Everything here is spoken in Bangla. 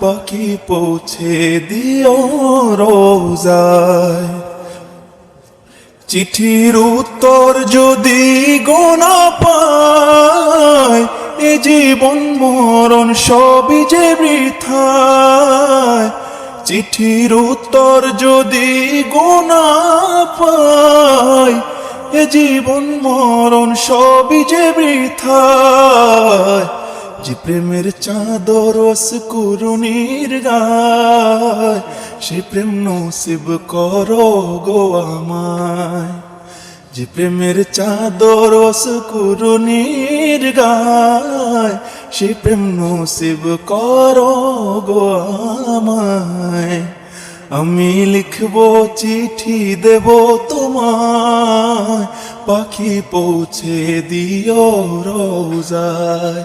পাখি পৌঁছে দিও রোজায়। চিঠির উত্তর যদি গোনা পায়, এ জীবন মরণ সবই যে বৃথায়। চিঠির উত্তর যদি গোনা পায়, এ জীবন মরণ সবই যে বৃথায়। যে প্রেমের চাদর করুণীর গায় সে প্রেম নসিব করো গো আমায়। যে প্রেমের চাদর করুণীর গায় সে প্রেম নসিব করো গো আমায়। আমি লিখব চিঠি দেব তোমায়, পাখি পৌঁছে দিও রোজায়।